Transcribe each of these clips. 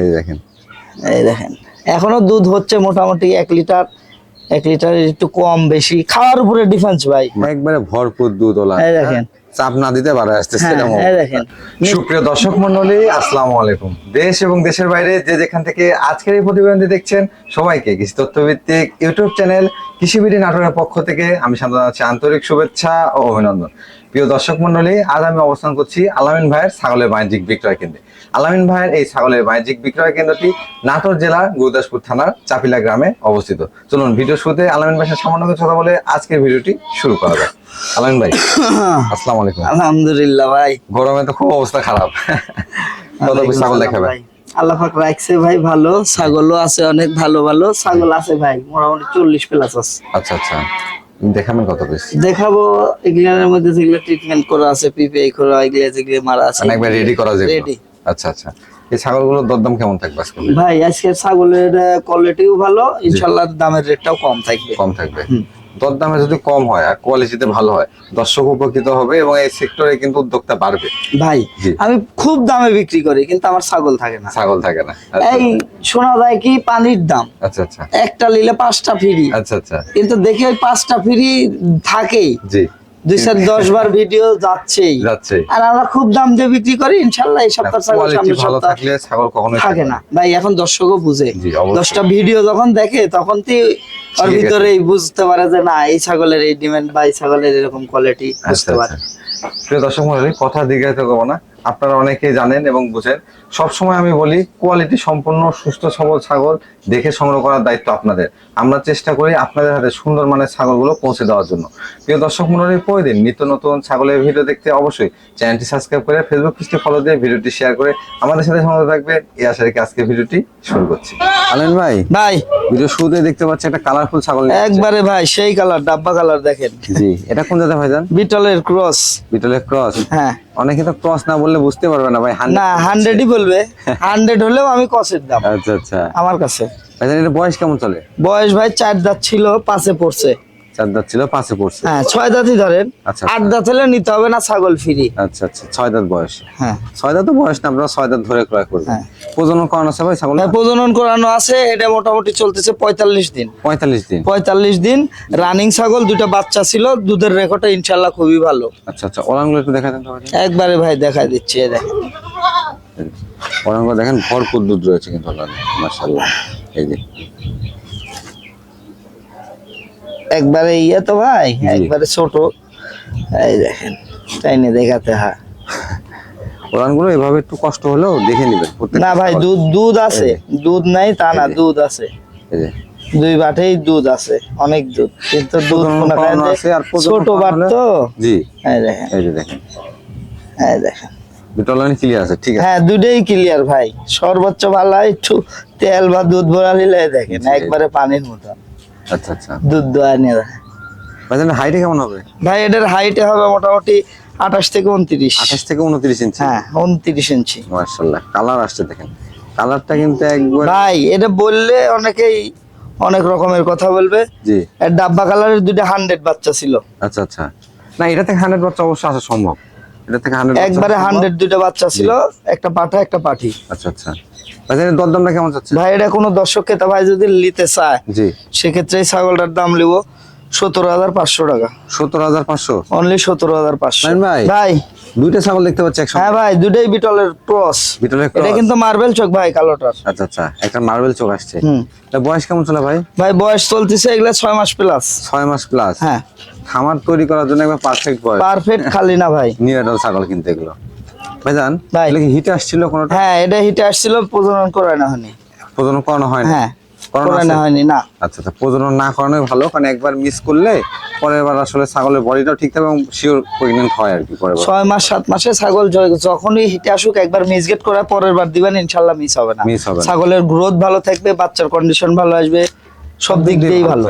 এই দেখেন। এই দেখেন। এখনও দুধ হচ্ছে মোটামুটি এক লিটার। এক লিটার একটু কম বেশি। খাওয়ার উপরে ডিফেন্স ভাই। একবারে ভরপুর দুধ ওলা। এই দেখেন। চাপ না দিতে পারে আসতেছে হ্যাঁ সুপ্রিয় দর্শক মন্ডলী আসসালামু আলাইকুম। দেশ এবং দেশের বাইরে যে যেখান থেকে আজকের এই প্রতিবেদনটি দেখছেন সবাইকে কৃষি তথ্যভিত্তিক ইউটিউব চ্যানেল কৃষিবিডি নাটোরের পক্ষ থেকে আমি শান্ত জানাচ্ছি আন্তরিক শুভেচ্ছা ও অভিনন্দন। প্রিয় দর্শক মন্ডলী আজ আমি অবস্থান করছি আলামিন ভাইয়ের ছাগলের বাণিজ্যিক বিক্রয় কেন্দ্রে। আলামিন ভাইয়ের এই ছাগলের বাণিজ্যিক বিক্রয় কেন্দ্রটি নাটোর জেলার গুরুদাসপুর থানার চাপিলা গ্রামে অবস্থিত। চলুন ভিডিও শুরুতে আলামিন ভাইয়ের সামান্য কথা বলে আজকের ভিডিওটি শুরু করা যাক। আলামিন ভাই আসসালামু আলাইকুম। আলহামদুলিল্লাহ ভাই। গরমে তো খুব অবস্থা খারাপ। কত ছাগল দেখাবে ভাই। আল্লাহ পাক রাখছে ভাই ভালো ছাগলও আছে অনেক ভালো ভালো ছাগল আছে ভাই মোটামুটি চল্লিশ প্লাস আছে। আচ্ছা আচ্ছা। দেখাবেন কত পিস? দেখাবো এগুলার মধ্যে যেগুলো ট্রিটমেন্ট করা আছে পিপিআই করা এগুলো যেগুলো মারা আছে। মানে একবার রেডি করা যাবে রেডি আচ্ছা আচ্ছা। এই ছাগলগুলোর দরদাম কেমন থাকবে আজকে? ভাই আজকে ছাগলের কোয়ালিটিও ভালো ইনশাল্লাহ দামের রেটটাও কম থাকবে। কম থাকবে। দরদামে যদি কম হয় আর কোয়ালিটিতে ভালো হয় দর্শক উপকৃত হবে এবং এই সেক্টরে কিন্তু উদ্যোক্তা বাড়বে। ভাই আমি খুব দামে বিক্রি করি কিন্তু আমার ছাগল থাকে না। ছাগল থাকে না। আচ্ছা, এই শোনা যায় কি পানির দাম। আচ্ছা আচ্ছা। একটা নিলে পাঁচটা ফ্রি। আচ্ছা আচ্ছা। কিন্তু দেখি ওই পাঁচটা ফ্রি থাকেই। জি। দুই চার দশ বার ভিডিও যাচ্ছেই। যাচ্ছে আর আমরা খুব দাম দিয়ে বিক্রি করি ইনশাল্লাহ এই সপ্তাহ ছাগল সামনের ভালো সপ্তাহ থাকলে ছাগল কখনো থাকে না। ভাই এখন দর্শকও বুঝে। দশটা ভিডিও যখন দেখে তখন তুই ওর ভিতরেই বুঝতে পারে যে না এই ছাগলের এই ডিমান্ড বা এই ছাগলের এরকম কোয়ালিটি আচ্ছা বুঝতে পারে। আচ্ছা প্রিয় দর্শক কথা দীর্ঘায়িত তো না। আপনারা অনেকেই জানেন এবং বুঝেন সবসময় আমি বলি কোয়ালিটি সম্পন্ন সুস্থ সবল ছাগল দেখে সংগ্রহ করার দায়িত্ব আপনাদের। আমরা চেষ্টা করি আপনাদের হাতে সুন্দর মানের ছাগলগুলো পৌঁছে দেওয়ার জন্য। প্রিয় দর্শক মন্ডলী প্রতিদিন নিত্য নতুন ছাগলের ভিডিও দেখতে অবশ্যই চ্যানেলটি সাবস্ক্রাইব করে ফেসবুক পেজটি ফলো দিয়ে ভিডিওটি শেয়ার করে আমাদের সাথে সংগ্রহ থাকবে এই আশা রেখে আজকে ভিডিওটি শুরু করছি। আলেন ভাই ভাই। ভিডিও শুরুতে দেখতে পাচ্ছি একটা কালারফুল ছাগল একবারে ভাই সেই কালার ডাব্বা কালার দেখেন। জি এটা কোন জায়গা ভাইজান? বিটলের ক্রস বিটলের ক্রস হ্যাঁ। অনেকে তো ক্রস না বললে বুঝতে পারবে না ভাই না হান্ড্রেডই বলবে। হান্ড্রেড হলেও আমি কসের দাম। আচ্ছা আচ্ছা। আমার কাছে। এটা বয়স কেমন চলে? বয়স ভাই চার দাঁত ছিল পাশে পড়ছে। চার দাঁত ছিল পাঁচে পড়ছে। হ্যাঁ ছয় দাঁতই ধরেন। আচ্ছা। আট দাঁত হলে নিতে হবে না ছাগল ফ্রি। আচ্ছা আচ্ছা ছয় দাঁত বয়স। হ্যাঁ। ছয় দাঁত বয়স না আপনারা ছয় দাঁত ধরে ক্রয় হ্যাঁ। প্রজনন করানো আছে ভাই ছাগল হ্যাঁ, প্রজনন করানো আছে এটা মোটামুটি চলতেছে পঁয়তাল্লিশ দিন। পঁয়তাল্লিশ দিন। পঁয়তাল্লিশ দিন রানিং ছাগল দুটো বাচ্চা ছিল দুধের রেকর্ডটা ইনশাল্লাহ খুবই ভালো। আচ্ছা আচ্ছা ওলানগুলো একটু দেখা দেন একবারে ভাই দেখাই দিচ্ছি দেখেন। ওলানগুলো দেখেন ভরপুর দুধ রয়েছে কিন্তু ওলানে এই যে। একবারে ইয়ে তো ভাই একবারে ছোট। এই দেখেন চাইনে দেখাতে হয়। ওলানগুলো এভাবে একটু কষ্ট হলেও দেখে নেবেন। না ভাই দুধ দুধ আছে। দুধ নাই তা না দুধ আছে। দুই বাটেই দুধ আছে অনেক দুধ। কিন্তু দুধ আছে আর ছোট বাট তো। জি। এই দেখেন। এই দেখেন। এই দেখেন। দুটো লাইন ক্লিয়ার আছে ঠিক আছে। হ্যাঁ দুটোই ক্লিয়ার ভাই। সর্বোচ্চ ভালো হয় একটু তেল বা দুধ ভরা নিলে দেখেন একবারে পানির মতো। আচ্ছা আচ্ছা। দুধ দোয়া নিয়ে। ভাইজান হাইটে কেমন হবে? ভাই এটার হাইটে হবে মোটামুটি আঠাশ থেকে উনত্রিশ। আঠাশ থেকে উনত্রিশ ইঞ্চি হ্যাঁ উনত্রিশ ইঞ্চি মার্শাল্লাহ কালার আসছে দেখেন। কালারটা কিন্তু একবার ভাই এটা বললে অনেকেই অনেক রকমের কথা বলবে। জি। এর ডাব্বা কালারের দুটো হান্ড্রেড বাচ্চা ছিল। আচ্ছা আচ্ছা। না এটা থেকে হান্ড্রেড বাচ্চা অবশ্যই আসা সম্ভব। এটা থেকে হান্ড্রেড একবারে হান্ড্রেড দুটো বাচ্চা ছিল একটা পাঠা একটা পাঠি। আচ্ছা আচ্ছা। দরদামটা কেমন যাচ্ছে ভাই এটা কোনো দর্শক ক্রেতা ভাই যদি নিতে চায় জি। সেক্ষেত্রে এই ছাগলটার দাম লিব সতেরো হাজার পাঁচশো টাকা। হাজার পাঁচশো? অনলি সতেরো হাজার পাঁচশো। ভাই। ভাই। দুইটা ছাগল দেখতে পাচ্ছি একসঙ্গে। হ্যাঁ ভাই বিটলের ক্রস। বিটলের এটা কিন্তু মার্বেল চোখ ভাই কালোটার। আচ্ছা আচ্ছা একটা মার্বেল চোখ আসছে। তা বয়স কেমন চলে ভাই? ভাই বয়স চলতেছে এগুলা ছয় মাস প্লাস ছয় মাস প্লাস হ্যাঁ। খামার তৈরি করার জন্য একবার পারফেক্ট বয়স। পারফেক্ট খালি না ভাই। নিউডাল ছাগল কিন্তু এগুলো। ভাইজান ভাই। এগুলো কি হিটে আসছিল কোনোটা? হ্যাঁ এটা হিটে আসছিল প্রজনন করায় না হয়নি। প্রজনন করানো হয় হ্যাঁ করানো না হয়নি না। আচ্ছা আচ্ছা প্রজনন না করানোই ভালো কারণ একবার মিস করলে পরের বার আসলে ছাগলের বডিটাও ঠিক থাকবে এবং শিওর প্রেগনেন্ট হয় আর কি পরের ছয় মাস সাত মাসে ছাগল যখনই হিটে আসুক একবার মিসগেট পরের বার দিবেন ইনশাল্লাহ মিস হবে না। Miss হবে ছাগলের গ্রোথ ভালো থাকবে বাচ্চার কন্ডিশন ভালো আসবে সব দিক দিয়েই ভালো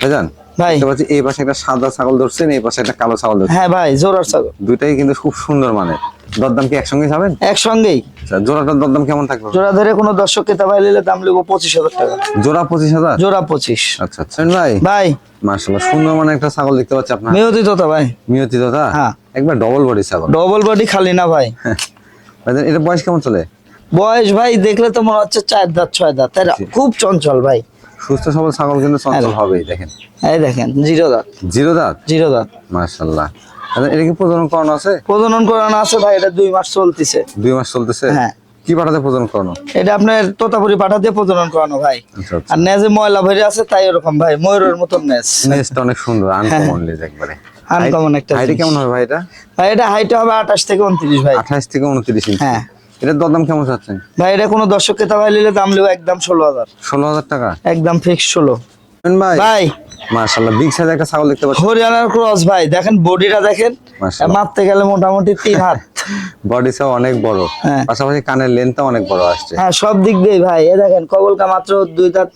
ভাইজান ভাই। পাচ্ছি এই পাশে একটা সাদা ছাগল ধরছেন এই পাশে একটা কালো ছাগল ধরছেন। হ্যাঁ ভাই জোড়ার ছাগল। দুইটাই কিন্তু খুব সুন্দর মানে দরদাম কি একসঙ্গে যাবেন? একসঙ্গেই। আচ্ছা জোড়াটার দরদাম কেমন থাকবে? জোড়া ধরে কোনো দর্শক ক্রেতা ভাই নিলে দাম লিখব পঁচিশ হাজার টাকা। জোড়া পঁচিশ হাজার? জোড়া পঁচিশ। আচ্ছা আচ্ছা। ভাই। ভাই। মার্শাল্লাহ সুন্দর মানে একটা ছাগল দেখতে পাচ্ছি আপনার। মেয়তি তো ভাই। মিয়তি হ্যাঁ। একবার ডবল বডি ছাগল। ডবল বডি খালি না ভাই। এটা বয়স কেমন চলে? বয়স ভাই দেখলে তো মনে হচ্ছে চার দাঁত ছয় দাঁত? খুব চঞ্চল ভাই। সুস্থ সবল ছাগল কিন্তু চঞ্চল হ্যাঁ। হবেই দেখেন। এই দেখেন জিরো দাঁত। জিরো দাঁত? জিরো দাঁত। মাশাল্লাহ আচ্ছা, এটা কি প্রজনন করানো আছে? প্রজনন করানো আছে ভাই এটা দুই মাস চলতেছে। দুই মাস চলতেছে? হ্যাঁ। কি পাঠাতে প্রজনন করানো এটা আপনার তোতাপুরি পাঠা দিয়ে প্রজনন করানো ভাই। আচ্ছা আচ্ছা। আর নেজে ময়লা ভরে আছে তাই ওরকম ভাই ময়ূরের মতন নেজ। নেসটা অনেক সুন্দর আনকমন লেজ একবারে। Uncommon একটা হাইট কেমন হবে ভাই এটা? ভাই এটা হাইট হবে আঠাশ থেকে উনত্রিশ ভাই। আঠাশ থেকে উনত্রিশ ইঞ্চি হ্যাঁ। এটার দরদাম কেমন চাচ্ছেন? ভাই এটা কোনো দর্শক ক্রেতা ভাই নিলে দাম নেব একদম ষোলো হাজার। ষোলো হাজার টাকা? একদম ফিক্স ষোলো। ভাই। ভাই। মাশাআল্লাহ বিগ সাইজ একটা ছাগল দেখতে পাচ্ছি। হরিয়ানার ক্রস ভাই দেখেন বডিটা দেখেন। মাপতে গেলে মোটামুটি তিন হাত। বডি সাও অনেক বড়। হ্যাঁ। পাশাপাশি কানের লেন্থটা অনেক বড় আসছে। হ্যাঁ সব দিক দিয়ে ভাই এ দেখেন কবলকা মাত্র দুই দাঁত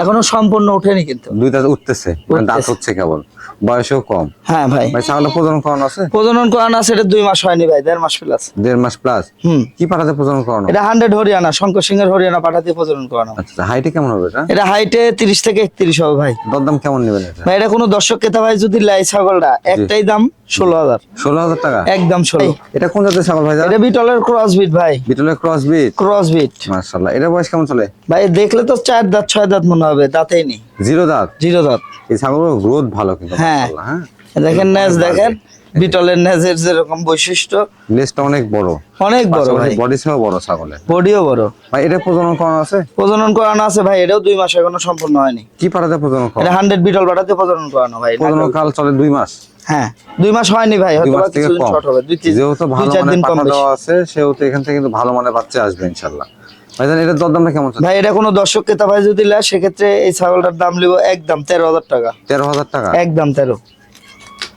এখনও সম্পূর্ণ ওঠেনি কিন্তু। দুই দাঁত উঠতেছে। দাঁত হচ্ছে কেবল। বয়সও কম। হ্যাঁ ভাই। ভাই ছাগল প্রজনন করানো আছে? প্রজনন করানো আছে এটা দুই মাস হয়নি ভাই দেড় মাস প্লাস দেড় মাস প্লাস হুম। কি পাঠাতে প্রজনন করানো? এটা হান্ড্রেড হরিয়ানা শঙ্কর সিংহের হরিয়ানা পাঠাতে প্রজনন করানো। আচ্ছা হাইটে কেমন হবে এটা? এটা হাইটে তিরিশ থেকে একত্রিশ হবে ভাই। দরদাম কেমন নেবেন এটা? ভাই এটা কোনো দর্শক ক্রেতা ভাই যদি লাই ছাগলটা একটাই দাম ষোলো হাজার। ষোলো হাজার টাকা? একদম ষোলো। এটা কোন জাতের ছাগল ভাই এটা বিটলের ক্রস বিট ভাই। বিটলের ক্রস বিট ক্রস বিট মাশাআল্লাহ এটা বয়স কেমন চলে? ভাই দেখলে তো চার দাঁত ছয় দাঁত মনে হবে দাঁতেই নেই। জিরো দাঁত? জিরো দাঁত। এই ছাগলের গ্রোথ ভালো কিন্তু হ্যাঁ। হ্যাঁ? দেখেন নেজ দেখেন বিটলের নেজের যেরকম বৈশিষ্ট্য। লেজটা অনেক বড়। অনেক বড় ভাই। বডি সেও বড় ছাগলের। বডিও বড়। ভাই এটা প্রজনন করানো আছে? প্রজনন করানো আছে ভাই এটাও দুই মাস এখনও সম্পূর্ণ হয়নি। কি পাঠাতে প্রজনন এটা করানো হান্ড্রেড বিটল বাটাতে প্রজনন করানো ভাই। প্রজনন কাল চলে দুই মাস। হ্যাঁ দুই মাস হয়নি ভাই দুই হয়তো মাস থেকে কিছুদিন short হবে। দুই তিন- যেহেতু ভালো পাঠা বেশি। দেওয়া আছে সেহেতু এখান থেকে কিন্তু ভালো মানের বাচ্চা আসবে ইনশাল্লাহ এটার দরদামটা কেমন ভাই এটা কোনো দর্শক ক্রেতা ভাই যদি সেক্ষেত্রে এই ছাগলটার দাম নিব একদম তেরো হাজার টাকা। তেরো হাজার টাকা? একদম তেরো।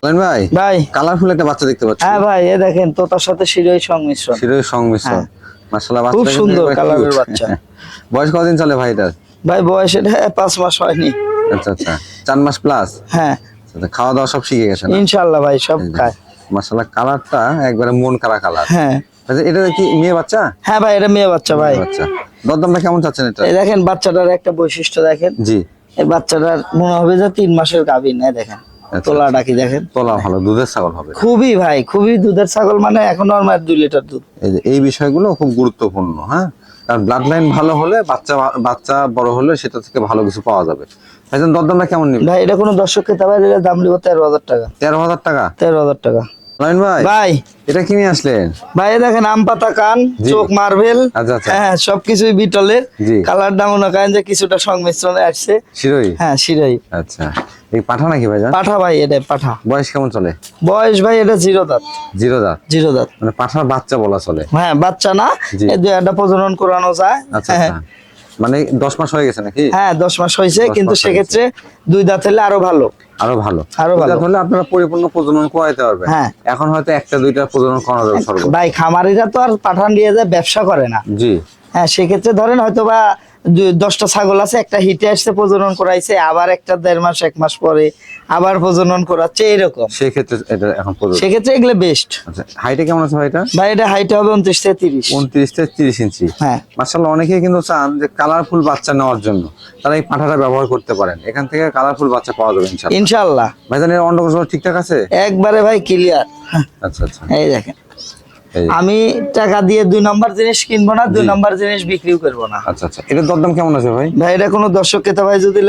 ভাই ভাই। কালারফুল একটা বাচ্চা দেখতে পাচ্ছি। হ্যাঁ ভাই এ দেখেন তোতার সাথে শিরোই সংমিশ্রণ। শিরোই সংমিশ্রণ। হ্যাঁ। খুব সুন্দর কালারের বাচ্চা। বয়স কতদিন চলে ভাই ভাই বয়স এটা পাঁচ মাস হয়নি। আচ্ছা আচ্ছা। চার মাস প্লাস হ্যাঁ। খাওয়া দাওয়া সব শিখে গেছে না ইনশাল্লাহ ভাই সব খায়। মাশাআল্লাহ কালারটা একবারে মন কারা কালার। হ্যাঁ। আচ্ছা এটা কি মেয়ে বাচ্চা? হ্যাঁ ভাই এটা মেয়ে বাচ্চা ভাই। দরদামটা কেমন চাচ্ছেন এটা? এই দেখেন বাচ্চাটার একটা বৈশিষ্ট্য দেখেন। জি। এই বাচ্চাটার মনে হবে যে তিন মাসের গাভীর দেখেন আচ্ছা। তোলা ডাকি দেখেন। তোলা ভালো দুধের ছাগল হবে। খুবই ভাই খুবই দুধের ছাগল মানে এখন আর মায়ের দুই লিটার দুধ। এই যে এই বিষয়গুলো খুব গুরুত্বপূর্ণ হ্যাঁ? কারণ ব্লাড লাইন ভালো হলে বাচ্চা বাচ্চা বড় হলে সেটা থেকে ভালো কিছু পাওয়া যাবে। একজন দরদামটা কেমন নিবে ভাই এটা কোনো দর্শক ভাই দিলে দাম নিব তেরো হাজার টাকা। তেরো হাজার টাকা? তেরো হাজার টাকা। লাইন ভাই ভাই। এটা কিনে আসলেন? ভাই দেখেন আম পাতা কান চোখ মার্বেল। আচ্ছা, আচ্ছা। হ্যাঁ সবকিছুই বিটলের। মনে করেন যে কিছুটা সংমিশ্রণে আসছে। শিরোই? হ্যাঁ শিরাই। আচ্ছা। এই পাঠা নাকি ভাই পাঠা ভাই এটা পাঠা। বয়স কেমন চলে? বয়স ভাই এটা জিরো দাঁত। জিরো দাঁত? জিরো দাঁত। মানে পাঠার বাচ্চা বলা চলে। হ্যাঁ বাচ্চা না। জি। এই দুই একটা প্রজনন করানো যায়। আচ্ছা হ্যাঁ আচ্ছা মানে দশ মাস হয়ে গেছে নাকি? হ্যাঁ দশ মাস হয়েছে কিন্তু সেক্ষেত্রে দুই দাঁত হলে আরও ভালো। আরও ভালো। আরও ভালো। দাঁত হলে আপনারা পরিপূর্ণ প্রজনন করাইতে পারবেন। হ্যাঁ। এখন হয়তো একটা দুইটা প্রজনন করা যাবে সর্ব ভাই খামারিরা তো আর পাঠান দিয়ে যায় ব্যবসা করে না। জি। হ্যাঁ সেক্ষেত্রে ধরেন হয়তো বা দশটা ছাগল আছে একটা হিটে আসছে প্রজনন করাইছে আবার একটা দেড় মাস এক মাস পরে আবার প্রজনন করাচ্ছে এরকম। সেই এটা এখন সেক্ষেত্রে এগুলো বেস্ট আচ্ছা হাইটে কেমন আছে ভাই এটা ভাই এটা হাইট হবে উনত্রিশ থেকে তিরিশ। উনত্রিশ থেকে তিরিশ ইঞ্চি। হ্যাঁ। মার্শাল্লাহ অনেকেই কিন্তু চান যে কালারফুল বাচ্চা নেওয়ার জন্য। তারা এই পাঠাটা ব্যবহার করতে পারেন। এখান থেকে কালারফুল বাচ্চা পাওয়া যাবে ইনশাল্লাহ ভাইজান এর অন্ডকোষ ঠিকঠাক আছে? একবারে ভাই ক্লিয়ার আচ্ছা আচ্ছা। এই দেখেন। আমি টাকা দিয়ে দুই নম্বর জিনিস কিনবো না দুই নম্বর জিনিস বিক্রিও করব না। আচ্ছা আচ্ছা। এটার দরদাম কেমন আছে ভাই? ভাই এটা কোনো দর্শক ক্রেতা ভাই যদি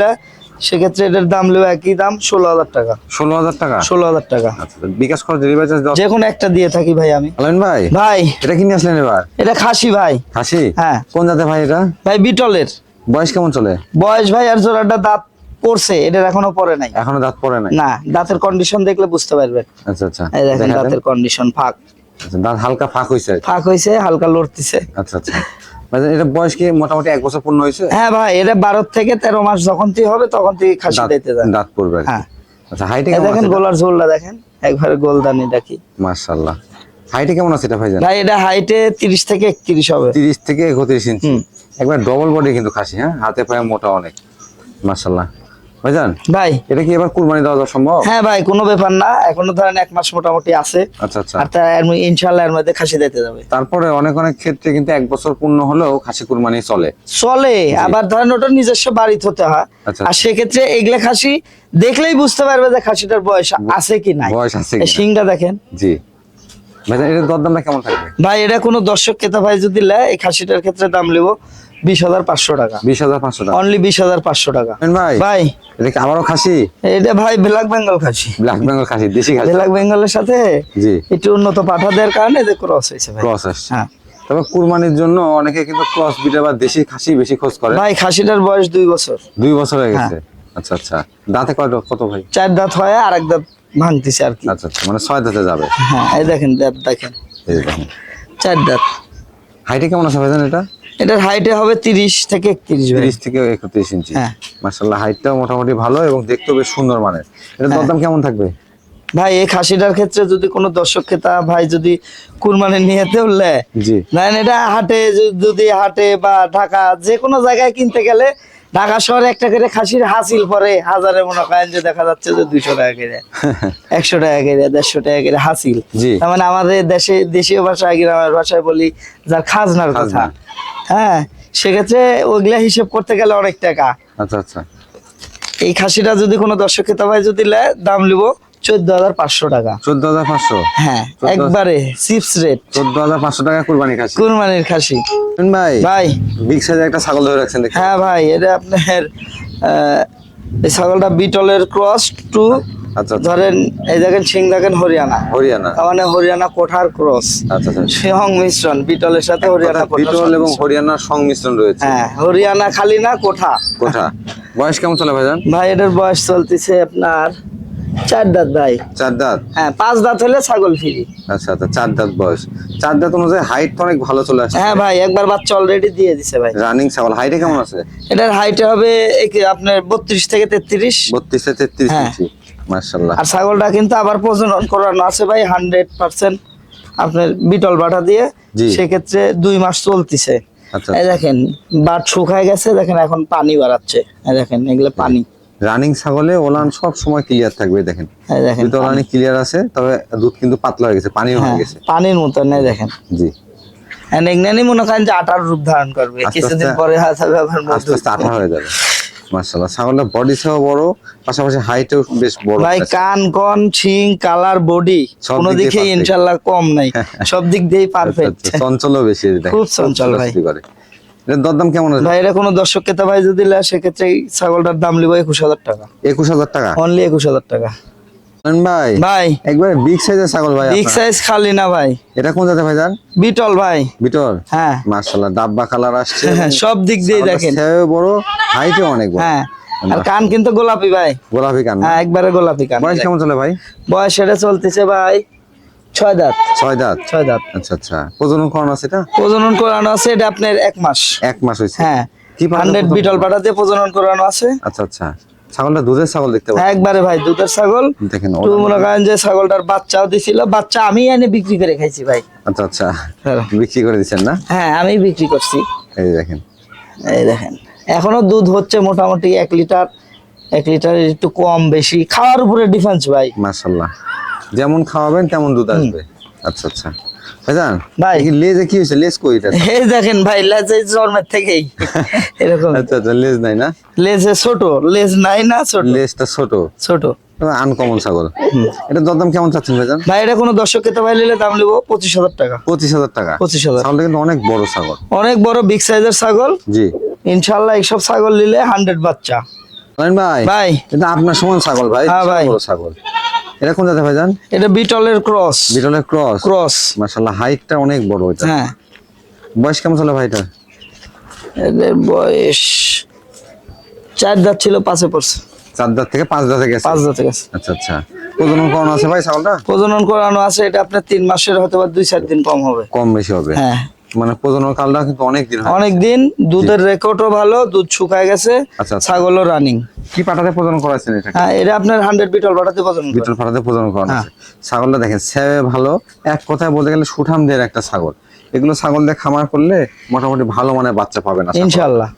সেক্ষেত্রে এটার দাম একই দাম ষোলো হাজার টাকা। ষোলো হাজার টাকা? ষোলো হাজার টাকা। আচ্ছা বিকাশ খরচ ডেলিভারি চার্জ যে কোনো একটা দিয়ে থাকি ভাই আমি। ভাই ভাই। এটা কিনে আসলেন এবার? এটা খাসি ভাই। খাসি? হ্যাঁ। কোন জাতে ভাই এটা? ভাই বিটলের। বয়স কেমন চলে? বয়স ভাই আর জোড়াটা দাঁত পড়ছে এটার এখনও পরে নাই। এখনও দাঁত পড়ে নাই? না দাঁতের কন্ডিশন দেখলে বুঝতে পারবেন। আচ্ছা আচ্ছা। এই দেখেন দাঁতের কন্ডিশন ফাঁক। দাঁত হালকা ফাঁক হয়েছে ফাঁক হয়েছে হালকা লড়তিছে। আচ্ছা আচ্ছা। এটা বয়স কি মোটামুটি এক বছর পূর্ণ হয়েছে হ্যাঁ ভাই এটা বারো থেকে তেরো মাস যখন থেকে হবে তখন থেকে খাসি দাঁত- যান দাঁত পড়বে হ্যাঁ। আচ্ছা হাইটে দেখেন গোলার ঝোলটা দেখেন একবারে গোলদানি দেখি। মাশাআল্লাহ। হাইটে কেমন আছে এটা ভাইজান? ভাই এটা হাইটে তিরিশ থেকে একত্রিশ হবে। তিরিশ থেকে একত্রিশ ইঞ্চি। একবার ডবল বডি কিন্তু খাসি হ্যাঁ? হাতে পায়ে মোটা অনেক। মাশাআল্লাহ। ভাইজান ভাই। এটা কি এবার কুরবানি দেওয়া সম্ভব? হ্যাঁ ভাই কোনো ব্যাপার না। এখনও ধরেন এক মাস মোটামুটি আছে। আচ্ছা আচ্ছা। আর এর মধ্যে ইনশাল্লাহ এর মধ্যে খাসি দিতে যাবে। তারপরে অনেক অনেক ক্ষেত্রে কিন্তু এক বছর পূর্ণ হলেও খাসি কুরবানি চলে। চলে। আবার ধরেন ওটা নিজস্ব বাড়িতে হতে হয়। আচ্ছা। আর সেক্ষেত্রে এগুলা খাসি দেখলেই বুঝতে পারবে যে খাসিটার বয়স আছে কি নাই। বয়স আছে। শিংটা দেখেন। জি। ভাইজান এটার দরদামটা কেমন থাকবে? ভাই এটা কোনো দর্শক ক্রেতা ভাই যদি নেয় এই খাসিটার ক্ষেত্রে দাম নেব। বিশ হাজার পাঁচশো টাকা। বিশ হাজার পাঁচশো টাকা। অনলি বিশ হাজার পাঁচশো টাকা। ভাই ভাই। এটা কি আবারও খাসি? এটা ভাই ব্ল্যাক বেঙ্গল খাসি। ব্ল্যাক বেঙ্গল খাসি দেশি খাসি? ব্ল্যাক বেঙ্গলের সাথে জি। একটু উন্নত পাঠা দেওয়ার কারণে যে ক্রস হয়েছে ভাই। ক্রস আসছে। হ্যাঁ। তবে কুরবানির জন্য অনেকে কিন্তু ক্রস বিটা বা দেশি খাসি বেশি খোঁজ করে। ভাই খাসিটার বয়স দুই বছর। দুই বছর হয়ে গেছে? হ্যাঁ। আচ্ছা আচ্ছা। দাঁতে কয়টা কত ভাই? চার দাঁত হয় আর এক দাঁত ভাঙতেছে আর কি। আচ্ছা আচ্ছা। মানে ছয় দাঁতে যাবে। হ্যাঁ এই দেখেন দাঁত দেখেন। এই চার দাঁত। হাইটে কেমন আছে ভাইজান এটা? এটার হাইটে হবে তিরিশ থেকে একত্রিশ ভাই তিরিশ থেকে একত্রিশ ইঞ্চি হ্যাঁ। মার্শাল্লাহ হাইটটাও মোটামুটি ভালো এবং দেখতেও বেশ সুন্দর মানের এটা হ্যাঁ। দরদাম কেমন থাকবে ভাই এই খাসিটার ক্ষেত্রে যদি কোনো দর্শক ক্রেতা ভাই যদি কুরবানি নেয় জি দেন এটা হাটে যদি হাটে বা ঢাকা যে কোনো জায়গায় কিনতে গেলে ঢাকা শহরে একটা করে খাসির হাসিল পরে হাজারে মনে করেন যে দেখা যাচ্ছে যে দুইশো টাকা করে একশো টাকা করে দেড়শো টাকা করে হাসিল জি। তার মানে আমাদের দেশে দেশীয় ভাষায় গ্রামের ভাষায় বলি যার খাজনার কথা। হ্যাঁ সেক্ষেত্রে ওইগুলা হিসেব করতে গেলে অনেক টাকা। আচ্ছা আচ্ছা। এই খাসিটা যদি কোনো দর্শক ভাই যদি দাম লিব চোদ্দ হাজার পাঁচশো টাকা। চোদ্দ হাজার পাঁচশো? হ্যাঁ একবারে চিপস রেট। চোদ্দ হাজার পাঁচশো টাকা খাসি। কুরবানির খাসি। ভাই ভাই। বিগ সাইজের একটা ছাগল ধরে রাখছেন হ্যাঁ ভাই এটা আপনার এই ছাগলটা বিটলের ক্রস টু আচ্ছা আচ্ছা। ধরেন এই দেখেন সিং দেখেন হরিয়ানা। হরিয়ানা। মানে হরিয়ানা কোঠার ক্রস। আচ্ছা আচ্ছা সিংহ মিশ্রণ বিটলের সাথে হরিয়ানা বিটল এবং। হরিয়ানার সংমিশ্রণ রয়েছে। হ্যাঁ হরিয়ানা খালি না কোঠা? কোথা বয়স কেমন চলে ভাইজান? ভাই এটার বয়স চলতেছে আপনার চার দাঁত ভাই। চার দাঁত? হ্যাঁ পাঁচ দাঁত হলে ছাগল ফিরি। আচ্ছা আচ্ছা চার দাঁত বয়স। চার দাঁত অনুযায়ী হাইট অনেক ভালো চলে আসছে। হ্যাঁ ভাই একবার বাচ্চা অলরেডি দিয়ে দিছে ভাই। রানিং ছাগল হাইটে কেমন আছে? এটার হাইট হবে আপনার বত্রিশ থেকে তেত্রিশ। বত্রিশ থেকে তেত্রিশ হ্যাঁ। ইঞ্চি। মার্শাল্লাহ আর ছাগলটা কিন্তু আবার প্রজনন করানো আছে ভাই হান্ড্রেড পার্সেন্ট আপনার বিটল বাটা দিয়ে সেক্ষেত্রে দুই মাস চলতিছে। আচ্ছা। এই দেখেন বাট শুকায় গেছে দেখেন এখন পানি বাড়াচ্ছে। এই দেখেন এগুলো পানি। রানিং ছাগলে ওলান সব সময় ক্লিয়ার থাকবে দেখেন। দুধ ওলানি ক্লিয়ার আছে তবে দুধ কিন্তু পাতলা হয়ে গেছে পানিও হয়ে হ্যাঁ, গেছে। পানির মতন এই দেখেন। জি। এগনানি মনে করেন যে আটার রূপ ধারণ করবে কিছুদিন পরে ব্যবহার আস্তে আস্তে আঠা হয়ে যাবে। মার্শাল্লাহ ছাগলের বডি সহ বড় পাশাপাশি হাইটও বেশ বড়। ভাই কান কন শিং কালার বডি কোনো দিকে ইনশাআল্লাহ কম নাই। সব দিক দিয়েই আচ্ছা, পারফেক্ট আচ্ছা, চঞ্চলও বেশি খুব চঞ্চল ভাই। করে। দরদাম কেমন আছে? ভাই এটা কোনো দর্শক ক্রেতা ভাই যদি সেক্ষেত্রে ছাগলটার দাম লিব একুশ হাজার টাকা। একুশ হাজার টাকা? অনলি একুশ হাজার টাকা। ভাই ভাই। একবারে বিগ সাইজের ছাগল ভাই বিগ সাইজ খালি না ভাই। এটা কোন জাতে ভাই জান? বিটল ভাই। বিটল? হ্যাঁ। মার্শাল্লাহ ডাব্বা কালার আসছে। সব দিক দিয়ে দেখেন। বড় হাইটে অনেক বড়। হ্যাঁ আর কান কিন্তু গোলাপি ভাই। গোলাপি কান হ্যাঁ একবারে গোলাপি কান। বয়স কেমন চলে ভাই? বয়স এটা চলতেছে ভাই ছয় দাঁত। ছয় দাঁত? ছয় দাঁত। আচ্ছা আচ্ছা। প্রজনন করানো আছে এটা? প্রজনন করানো আছে এটা আপনার এক মাস। এক মাস হয়েছে। হ্যাঁ কি হান্ড্রেড বিটল পাটা দিয়ে প্রজনন করানো আছে। আচ্ছা আচ্ছা। ছাগলটা দুধের ছাগল দেখতে পাচ্ছি। একবারে ভাই দুধের ছাগল। দেখেন একটু মনে করেন যে ছাগলটার বাচ্চাও দিছিল বাচ্চা আমি এনে বিক্রি করে খাইছি ভাই। আচ্ছা আচ্ছা। হ্যাঁ। বিক্রি করে দিচ্ছেন না? হ্যাঁ আমি বিক্রি করছি। এই দেখেন। এই দেখেন এখনও দুধ হচ্ছে মোটামুটি এক লিটার এক লিটার একটু কম বেশি। খাওয়ার উপরে ডিফেন্স ভাই। মাশাল্লাহ যেমন খাওয়াবেন তেমন দুধ আসবে। আচ্ছা আচ্ছা। ভাইজান ভাই। লেজে কি হয়েছে? লেজ কই এটা? এই দেখেন ভাই লেজে জন্মের থেকেই। এরকম। আচ্ছা আচ্ছা লেজ নাই না? লেজে ছোট লেজ নাই না ছোট। লেজটা ছোট? ছোট। আনকমন ছাগল। এটা দরদাম কেমন চাচ্ছেন ভাইজান? ভাই এটা কোনো দর্শক খেতে ভাই নিলে দাম নেব পঁচিশ হাজার টাকা। পঁচিশ হাজার টাকা? পঁচিশ হাজার। ছাগলটা কিন্তু অনেক বড় ছাগল। অনেক বড় বিগ সাইজের ছাগল। জি। ইনশাল্লাহ এইসব ছাগল নিলে হান্ড্রেড বাচ্চা। ভাই ভাই। এটা আপনার সমান ছাগল ভাই হ্যাঁ, ভাই। বড় ছাগল। এটা কোন জাতে ভাইজান? এটা বিটলের ক্রস। বিটলের ক্রস? ক্রস। মাশাল্লাহ হাইটটা অনেক বড় এটা। হ্যাঁ। বয়স কেমন চলে ভাইটা এদের বয়স চার দাঁত ছিল পাঁচে পড়ছে। চার দাঁত থেকে পাঁচ দাঁতে গেছে? পাঁচ দাঁতে গেছে। আচ্ছা আচ্ছা। প্রজনন করানো আছে ভাই ছাগলটা? প্রজনন করানো আছে এটা আপনার তিন মাসের হয়তো বা দুই চার দিন কম হবে। কম বেশি হবে। হ্যাঁ। মানে প্রজনন কালটা কিন্তু অনেক দিন অনেক দিন দুধের রেকর্ডও ভালো দুধ শুকায় গেছে আচ্ছা, আচ্ছা। ছাগলও রানিং কি পাটাতে প্রজনন করাছেন এটা? হ্যাঁ এটা আপনার হান্ড্রেড বিটল বাটাতে প্রজনন বিটল পাটাতে প্রজনন করানো হ্যাঁ। ছাগলটা দেখেন সেবে ভালো। এক কথায় বলতে গেলে সুঠাম দের একটা ছাগল। এগুলো ছাগল দিয়ে খামার করলে মোটামুটি ভালো মানের বাচ্চা পাবেন আশা করা। ইনশাল্লাহ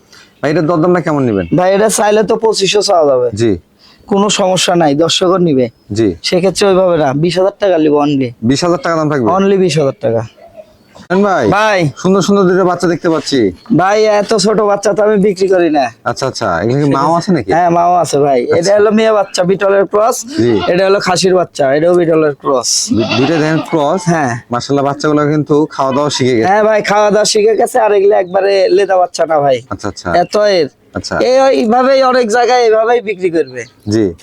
ভাই এটার দরদামটা কেমন নেবেন? ভাই এটা চাইলে তো পঁচিশশো চাওয়া যাবে। জি। কোনো সমস্যা নাই দর্শকও নিবে। জি। সেক্ষেত্রে ওইভাবে না বিশ হাজার টাকা নিব অনলি বিশ হাজার টাকা দাম থাকবে? অনলি বিশ হাজার টাকা। ভাই? ভাই। সুন্দর সুন্দর দুটো বাচ্চা দেখতে পাচ্ছি। ভাই এত ছোট বাচ্চা তো আমি বিক্রি করি না। আচ্ছা আচ্ছা। মাও আছে নাকি? হ্যাঁ মাও আছে ভাই। এটা হলো মেয়ে বাচ্চা বিটলের ক্রস। এটা হলো খাসির বাচ্চা এটাও বিটলের ক্রস। ক্রস? হ্যাঁ। বাচ্চাগুলো কিন্তু খাওয়া দাওয়া শিখে গেছে। হ্যাঁ ভাই খাওয়া দাওয়া শিখে গেছে আর এগুলো একবারে লেদা বাচ্চা না ভাই। আচ্ছা আচ্ছা। এত এর। আচ্ছা। এইভাবেই অনেক জায়গায় এইভাবেই বিক্রি করবে। জি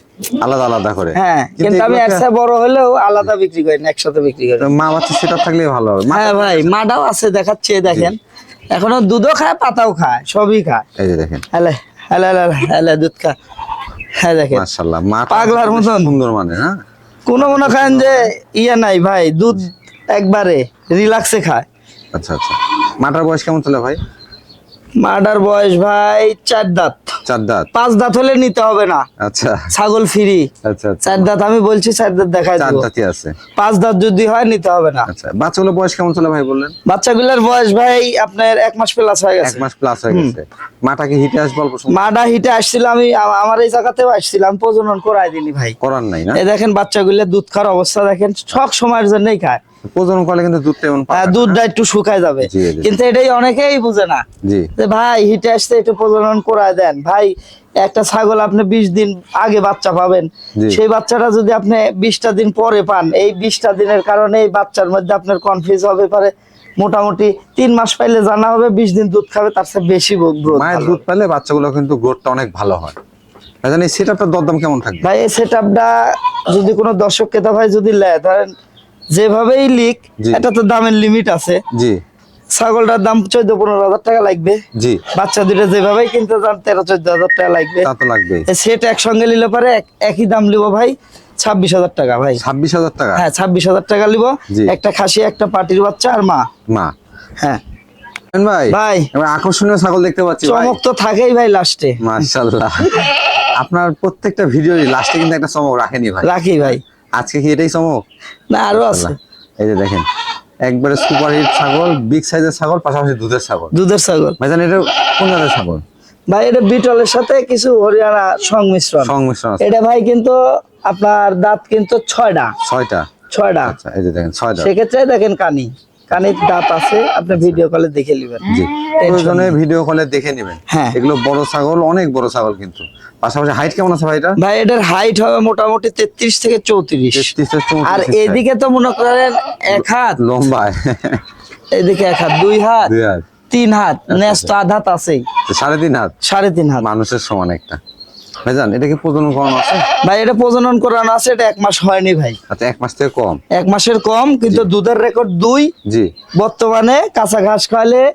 আলাদা আলাদা করে। হ্যাঁ কিন্তু আমি একসাথে বড় হলেও আলাদা বিক্রি করি না একসাথে বিক্রি করি। মা বাচ্চা সেটা থাকলে ভালো হবে। মা- হ্যাঁ ভাই মাটাও আছে দেখাচ্ছে দেখেন। এখনও দুধও খায় পাতাও খায় সবই খায়। এই যে দেখেন। হ্যালে হ্যালে হ্যালে হ্যালে দুধ খা। হ্যাঁ দেখেন। মা পাগলার মতন। সুন্দর মানে হ্যাঁ? কোনো মনে করেন যে ইয়ে নাই ভাই দুধ একবারে রিল্যাক্সে খায়। আচ্ছা আচ্ছা। মাটার বয়স কেমন চলে ভাই? মাটার বয়স ভাই চার দাঁত। চার দাঁত। পাঁচ দাঁত হলে নিতে হবে না। আচ্ছা। ছাগল ফ্রি আচ্ছা আচ্ছা। চার দাঁত আমি বলছি চার দাঁত দেখাই চার দাঁতই আছে। পাঁচ দাঁত যদি হয় নিতে হবে না। আচ্ছা বাচ্চাগুলো বয়স কেমন চলে ভাই বললেন? বাচ্চাগুলোর বয়স ভাই আপনার এক মাস প্লাস হয়ে গেছে। এক মাস প্লাস হয়ে গেছে। মাটা কি হিটে আসবে অল্প সময়? মাডা হিটে আসছিল আমি আমার এই জায়গাতেও আসছিলাম প্রজনন করাই দিনি ভাই। করার নাই না? এই দেখেন বাচ্চাগুলো দুধ খাওয়ার অবস্থা দেখেন সব সময়ের জন্যই খায়। প্রজনন করলে কিন্তু দুধটা এমন পাবে দুধটা একটু শুকায় যাবে। কিন্তু এটাই অনেকেই বুঝে না। যে ভাই হিটে আসতে একটু প্রজনন করায় দেন। ভাই একটা ছাগল আপনি বিশ দিন আগে বাচ্চা পাবেন। সেই বাচ্চাটা যদি আপনি বিশটা দিন পরে পান এই বিশটা দিনের কারণে এই বাচ্চার মধ্যে আপনার কনফিউজ হবে পারে মোটামুটি তিন মাস পাইলে জানা হবে বিশ দিন দুধ খাবে তার চেয়ে বেশি মায়ের দুধ পেলে বাচ্চাগুলো কিন্তু গ্রোথটা অনেক ভালো হয়। জানি সেটাপটার দরদাম কেমন থাকবে? ভাই এই সেট যদি কোনো দর্শক ক্রেতা ভাই যদি নেয় ধরেন যেভাবেই লিক। এটা তো দামের লিমিট আছে। জি। ছাগলটার দাম চোদ্দ পনেরো হাজার টাকা লাগবে। জি। বাচ্চা দুটো যেভাবেই কিনতে চান তেরো চোদ্দ হাজার টাকা লাগবে। তা তো লাগবেই। সেট একসঙ্গে নিলে পারে এক- একই দাম নিব ভাই ছাব্বিশ হাজার টাকা ভাই। ছাব্বিশ হাজার টাকা? হ্যাঁ ছাব্বিশ হাজার টাকা নিব একটা খাসি একটা পাটির বাচ্চা আর মা। মা। হ্যাঁ। ভাই ভাই। আকর্ষণীয় ছাগল দেখতে পাচ্ছি চমক তো থাকেই ভাই লাস্টে মাশাআল্লাহ। আপনার প্রত্যেকটা ভিডিও লাস্টে কিন্তু একটা চমক রাখেনি ভাই। রাখি ভাই। আজকে কি এটাই চমক না আরও আছে। এই যে দেখেন একবারে সুপার হিট ছাগল বিগ সাইজের ছাগল পাশাপাশি দুধের ছাগল। দুধের ছাগল। ভাইজান এটা কোন জাতের ছাগল? ভাই এটা বিটলের সাথে কিছু হরিয়ানা সংমিশ্রণ। সংমিশ্রণ আছে। এটা ভাই কিন্তু আপনার দাঁত কিন্তু ছয়টা ছয়টা। ছয়টা আচ্ছা এই যে দেখেন ছয়টা সেক্ষেত্রে দেখেন কানি। কানির দাঁত আছে আপনি ভিডিও কলে দেখে নেবেন। প্রয়োজনে ভিডিও কলে দেখে নেবেন। হ্যাঁ। এগুলো বড় ছাগল অনেক বড় ছাগল কিন্তু। পাশাপাশি হাইট কেমন আছে ভাই এটা? ভাই এটার হাইট হবে মোটামুটি তেত্রিশ থেকে চৌত্রিশ। 33 থেকে 34 আর এদিকে তো মনে করেন এক হাত। লম্বা। এদিকে এক হাত দুই হাত দুই হাত। তিন হাত। ন্যাস্ত আধ হাত আছেই। সাড়ে তিন হাত? সাড়ে তিন হাত। মানুষের সমান একটা। ভাইজান এটা কি প্রজনন করানো আছে? ভাই এটা প্রজনন করানো আছে এটা এক মাস হয়নি ভাই। আচ্ছা এক মাস থেকে কম? এক মাসের কম কিন্তু দুধের রেকর্ড দুই। জি। বর্তমানে কাঁচা ঘাস খাওয়ালে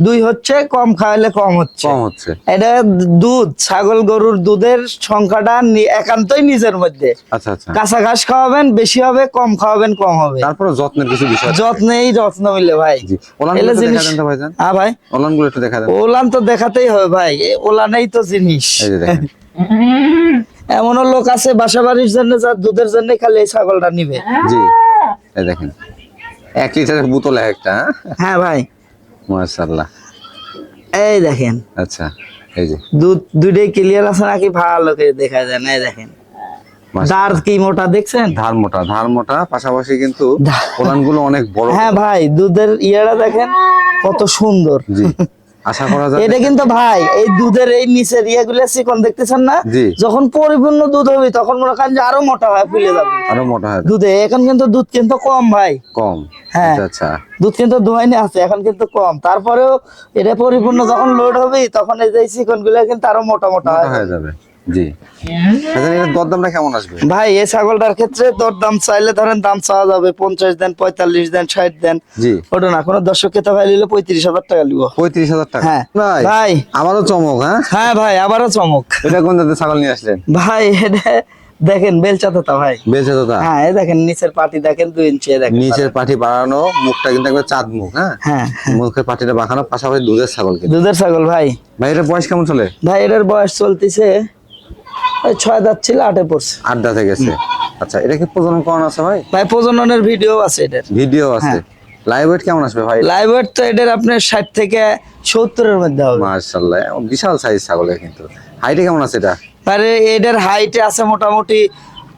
দুই হচ্ছে কম খাওয়ালে কম হচ্ছে। কম হচ্ছে। এটা দুধ ছাগল গরুর দুধের সংখ্যাটা একান্তই নিজের মধ্যে। আচ্ছা আচ্ছা। কাঁচা ঘাস খাওয়াবেন বেশি হবে কম খাওয়াবেন কম হবে। তারপরে যত্নের কিছু বিষয়। যত্নেই যত্ন মিলে ভাই। ওলান জিনিস- হ্যাঁ ভাই। ওলানগুলো একটু দেখা ওলান তো দেখাতেই হবে ভাই ওলানেই তো জিনিস। এমনও লোক আছে বাসা বাড়ির জন্য যার দুধের জন্য খালি এই ছাগলটা নিবে। জি। এই দেখেন। এক লিটারের বোতল একটা হ্যাঁ? হ্যাঁ ভাই। মাশাআল্লাহ। এই দেখেন। আচ্ছা এই যে। দুধ দুধে ক্লিয়ার আছে নাকি? ভালো করে দেখা যায় না এই দেখেন। দাঁড় কি মোটা দেখছেন? ধার মোটা ধার মোটা পাশাপাশি কিন্তু ধা- অনেক বড়। হ্যাঁ ভাই দুধের ইয়েটা দেখেন কত সুন্দর। জি। আশা করা যায় এটা কিন্তু ভাই এই দুধের এই নিচের ইয়েগুলো চিকন দেখতেছেন না? যখন পরিপূর্ণ দুধ হবে তখন মনে করেন যে আরও মোটা হয় ফুলে যাবে। আরও মোটা হয় দুধে এখন কিন্তু দুধ কিন্তু কম ভাই। কম। হ্যাঁ। আচ্ছা আচ্ছা। দুধ কিন্তু দোয়াইনি আছে এখন কিন্তু কম। তারপরেও এটা পরিপূর্ণ যখন লোড হবে তখন এই যে চিকনগুলো কিন্তু আরও মোটা মোটা হয়ে যাবে। জি। দরদামটা কেমন আসবে? ভাই এই ছাগলটার ক্ষেত্রে তোর দাম চাইলে ধরেন দাম চাওয়া যাবে পঞ্চাশ দেন পঁয়তাল্লিশ দেন ষাট দেন। জি। ওটা না কোনো দর্শক খেতে ভাই নিলে পঁয়ত্রিশ হাজার টাকা নিব। পঁয়ত্রিশ হাজার টাকা? হ্যাঁ। ভাই। আমারও চমক হ্যাঁ? হ্যাঁ ভাই আবারও চমক। এটা কোন জাতের ছাগল নিয়ে আসলেন? ভাই এটা দেখেন বেলচা তোতা ভাই। বেলচা হ্যাঁ এই দেখেন নিচের পাটি দেখেন দুই ইঞ্চি দেখেন নিচের পাটি বাড়ানো মুখটা কিন্তু একবার চাঁদ মুখ হ্যাঁ? হ্যাঁ। মুখের পাটিটা বাঁকানো পাশাপাশি দুধের ছাগল দুধের ছাগল ভাই। ভাই এটার বয়স কেমন চলে? ভাই এটার বয়স চলতেছে ছয় দাঁত ছিল আটে পড়ছে। আট দাঁতে গেছে। আচ্ছা এটা কি প্রজনন করানো আছে ভাই? ভাই প্রজননের ভিডিও আছে এটার ভিডিও আছে। হ্যাঁ। লাইভ ওয়েট কেমন আসবে ভাই? লাইভ ওয়েট তো এটার আপনার ষাট থেকে সত্তরের মধ্যে হবে। মার্শাল্লাহ বিশাল সাইজ ছাগলের কিন্তু। হাইটে কেমন আছে এটা? আরে এটার হাইটে আছে মোটামুটি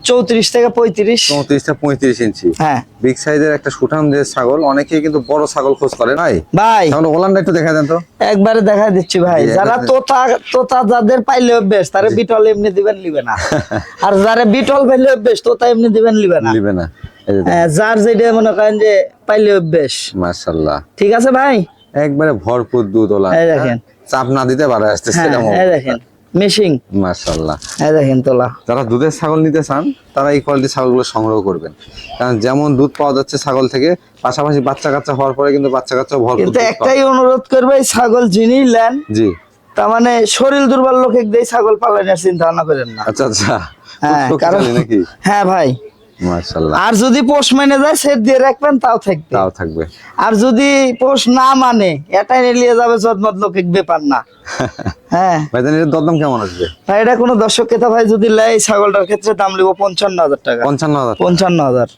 চৌত্রিশ থেকে পঁয়ত্রিশ। চৌত্রিশটা পঁয়ত্রিশ ইঞ্চি। হ্যাঁ। বিগ সাইজের একটা সুঠাম যে ছাগল অনেকেই কিন্তু বড় ছাগল খোঁজ করে ভাই ভাই। তাহলে ওলানটা একটু দেখা দেন তো। একবারে দেখা দিচ্ছি ভাই। যারা তোতা তোতা যাদের পাইলে অভ্যেস তারা বিটল এমনি দিবেন লিবে না। আর যারা বিটল পাইলে অভ্যেস তোতা এমনি দিবেন লিবে না। নিবে না। হ্যাঁ, যার যেটা মনে করেন যে পাইলে অভ্যেস। মাশাল্লাহ ঠিক আছে ভাই? একবারে ভরপুর দুধ ওলা দেখেন। চাপ না দিতে পারে আসতেছে হ্যাঁ দেখেন। মিশিং মাসাল্লাহ এই দেখেন তোলা। যারা দুধের ছাগল নিতে চান তারা এই কোয়ালিটির ছাগলগুলো সংগ্রহ করবেন। কারণ যেমন দুধ পাওয়া যাচ্ছে ছাগল থেকে পাশাপাশি বাচ্চা কাচ্চা হওয়ার পরে কিন্তু বাচ্চা কাচ্চা ভরপুর কিন্তু একটাই অনুরোধ করবে এই ছাগল যিনি নেন জি। তার মানে শরীর দুর্বল লোকে দিয়ে ছাগল পালনের চিন্তা ভাবনা করেন না। আচ্ছা আচ্ছা। হ্যাঁ কারণ নাকি? হ্যাঁ ভাই। আর যদি পোষ মেনে যায় সেট দিয়ে রাখবেন তাও থাকবে। তাও থাকবে। আর যদি পোষ না মানে এটাই নিয়ে যাবে জদমত লোকের ব্যাপার না। হ্যাঁ। এর দরদাম কেমন আসবে? ভাই এটা কোনো দর্শক কেতা ভাই যদি লাই ছাগলটার ক্ষেত্রে দাম লিব পঞ্চান্ন হাজার টাকা। পঞ্চান্ন হাজার পঞ্চান্ন হাজার।